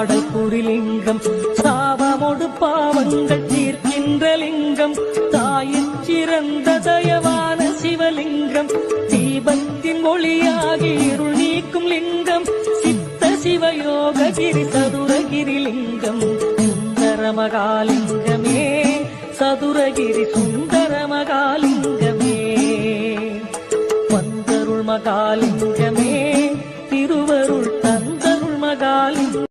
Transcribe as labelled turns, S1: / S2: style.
S1: பாடல் புரிலிங்கம் சாபமோடு பாவங்கள் தீர்க்கின்ற லிங்கம் தாயின் சிறந்த தயவான சிவலிங்கம் தீபத்தின் ஒளியாகி இருள் நீக்கும் லிங்கம் சித்த சிவயோக கிரி சதுரகிரி லிங்கம். சுந்தர மகாலிங்கமே சதுரகிரி சுந்தர மகாலிங்கமே. வந்தருள் மகாலிங்கமே திருவருள் தந்தருள் மகாலிங்கம்